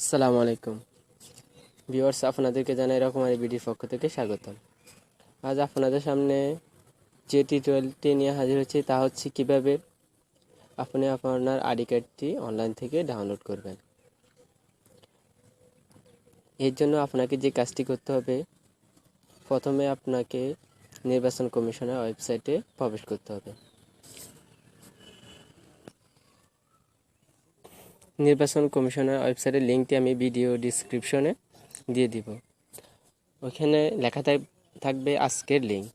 আসসালামু আলাইকুম। ভিউয়ার্স, আপনাদেরকে জানাই রকমারি বিডির পক্ষ থেকে স্বাগতম। আজ আপনাদের সামনে যে টি টিউটোরিয়ালটি নিয়ে হাজির হচ্ছে তা হচ্ছে কীভাবে আপনি আপনার আইডি কার্ডটি অনলাইন থেকে ডাউনলোড করবেন। এর জন্য আপনাকে যে কাজটি করতে হবে, প্রথমে আপনাকে নির্বাচন কমিশনের ওয়েবসাইটে প্রবেশ করতে হবে। নির্বাচন কমিশনের ওয়েবসাইটের লিঙ্কটি আমি ভিডিও ডিসক্রিপশনে দিয়ে দিব। ওখানে লেখা থাকবে আজকের লিঙ্ক।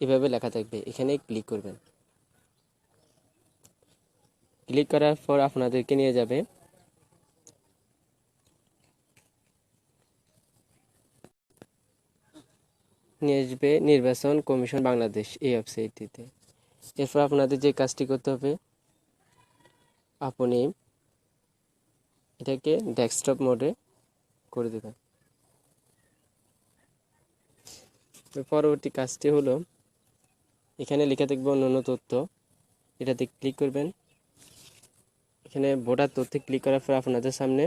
এভাবে লেখা থাকবে। এখানে ক্লিক করবেন। ক্লিক করার পর আপনাদেরকে নিয়ে যাবে। নিয়ে আসবে নির্বাচন কমিশন বাংলাদেশ এই ওয়েবসাইটটিতে। এরপর আপনাদের যে কাজটি করতে হবে আপনি এটাকে ডেস্কটপ মোডে করে দেবেন। পরবর্তী কাজটি হলো, এখানে লিখে থাকবে অন্যান্য তথ্য। এটাতে ক্লিক করবেন। এখানে ভোটার তথ্যে ক্লিক করার পর আপনাদের সামনে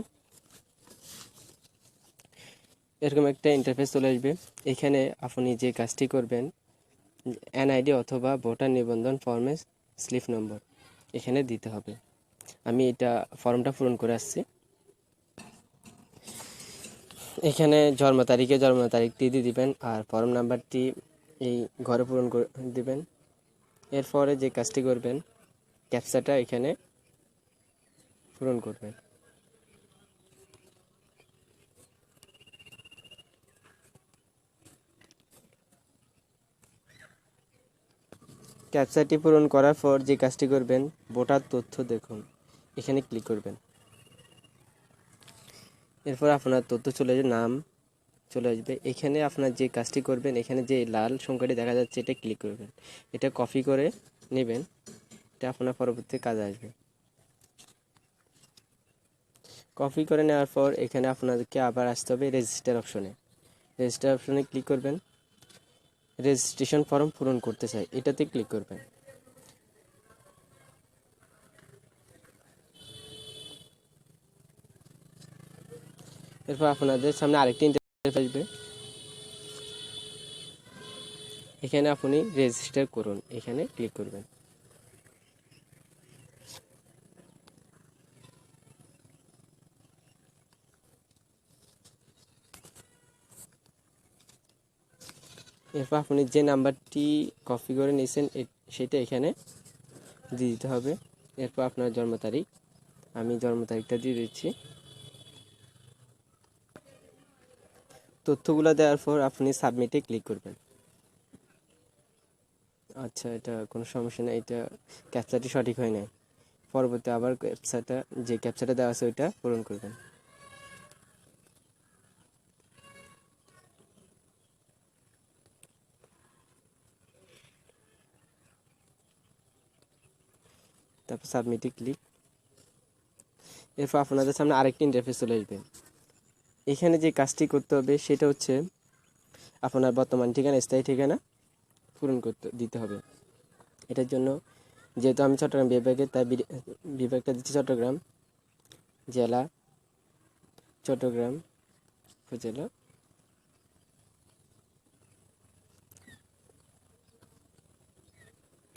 এরকম একটা ইন্টারফেস চলে আসবে। এখানে আপনি যে কাজটি করবেন এনআইডি অথবা ভোটার নিবন্ধন ফর্মে স্লিপ নম্বর এখানে দিতে হবে। আমি এটা ফর্মটা পূরণ করে আসছি। এখানে জন্ম তারিখে জন্ম তারিখটি দিয়ে দিবেন আর ফর্ম নাম্বারটি এই ঘরে পূরণ করে দিবেন। এরপরে যে কাজটি করবেন, ক্যাপচাটা এখানে পূরণ করবেন। ক্যাপচাটি পূরণ করার পর যে কাজটি করবেন, ভোটার তথ্য দেখুন। এখানে ক্লিক করবেন। এরপর আপনার তথ্য চলে যাবে নাম চলে আসবে। এখানে আপনার যে কাজটি করবেন, এখানে যে লাল সংখ্যাটি দেখা যাচ্ছে, এটা ক্লিক করবেন। এটা কপি করে নেবেন, এটা আপনার পরবর্তী কাজে আসবে। কপি করে নেওয়ার পর এখানে আপনাদেরকে আবার আসতে হবে রেজিস্টার অপশনে রেজিস্টার অপশনে ক্লিক করবেন। রেজিস্ট্রেশন ফর্ম পূরণ করতে চাই, এটাতে ক্লিক করবেন। এরপর আপনাদের সামনে আরেকটি ইন্টারফেস আসবে। এখানে আপনি রেজিস্টার করুন, এখানে ক্লিক করবেন। এরপর আপনি যে নাম্বারটি কপি করে নিয়েছেন সেটা এখানে দিয়ে দিতে হবে। এরপর আপনার জন্ম তারিখ। আমি জন্ম তারিখটা দিয়ে দিচ্ছি। তথ্যগুলো দেওয়ার পর আপনি সাবমিটে ক্লিক করবেন। আচ্ছা এটা কোনো সমস্যা নেই, এটা ক্যাপচারটি সঠিক হয় নাই। পরবর্তী আবার ক্যাপচারটা যে ক্যাপচারটা দেওয়া আছে ওইটা পূরণ করবেন। তারপর সাবমিটে ক্লিক এরপর আপনাদের সামনে আরেকটি ইন্টারফেস চলে আসবে। এখানে যে কাজটি করতে হবে সেটা হচ্ছে আপনার বর্তমান ঠিকানা, স্থায়ী ঠিকানা পূরণ করতে, দিতে হবে। এটার জন্য যেহেতু আমি চট্টগ্রাম বিভাগে, তাই বিভাগটা দিচ্ছি চট্টগ্রাম জেলা, চট্টগ্রাম উপজেলা।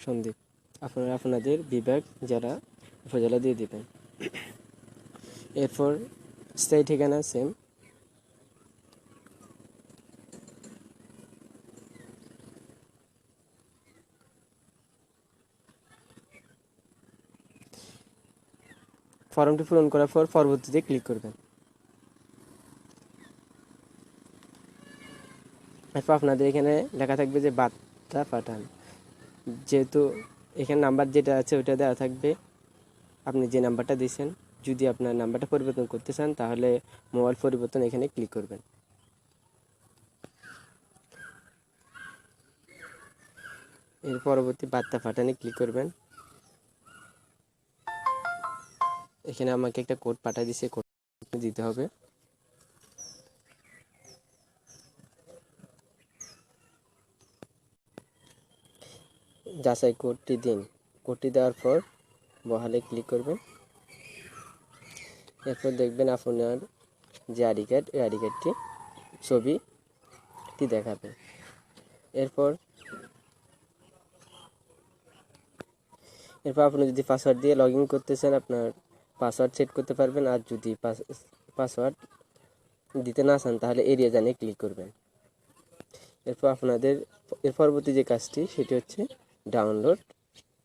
সন্দ্বীপ আপনারা আপনাদের বিভাগ যারা উপজেলা দিয়ে দেবেন। এরপর স্থায়ী ঠিকানা সেম ফর্মটি পূরণ করার পর পরবর্তীতে ক্লিক করবেন। এরপর আপনাদের এখানে লেখা থাকবে যে বার্তা পাঠান। যেহেতু এখানে নাম্বার যেটা আছে ওটা দেওয়া থাকবে। আপনি যে নাম্বারটা দিয়েছেন, যদি আপনার নাম্বারটা পরিবর্তন করতে চান, তাহলে মোবাইল পরিবর্তন এখানে ক্লিক করবেন। এর পরবর্তী বার্তা পাঠানে ক্লিক করবেন। এখানে আমাকে একটা কোড পাঠিয়ে দিছে কোড দিতে হবে। যাচাই কোডটি দিন। কোডটি দেওয়ার পর বহালে ক্লিক করবেন। এরপর দেখবেন আপনার যে আইডি কার্ড এই আইডি কার্ডটি ছবিটি দেখাবে। এরপর এরপর আপনি যদি পাসওয়ার্ড দিয়ে লগ করতে চান, আপনার পাসওয়ার্ড সেট করতে পারবেন আর যদি পাসওয়ার্ড দিতে না চান, তাহলে এরিয়া জানিয়ে ক্লিক করবেন। এরপর আপনাদের এর পরবর্তী যে কাজটি, সেটি হচ্ছে ডাউনলোড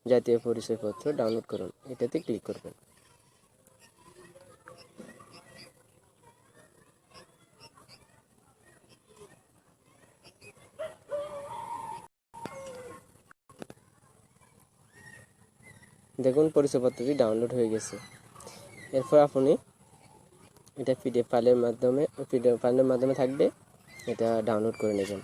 জাতীয় পরিচয়পত্র ডাউনলোড করুন। এটাতে ক্লিক করবেন। দেখুন, পরিচয়পত্রটি ডাউনলোড হয়ে গেছে। এরপর আপনি এটা পিডিএফ ফাইলের মাধ্যমে পিডিএফ ফাইলের মাধ্যমে থাকবে এটা ডাউনলোড করে নেবেন।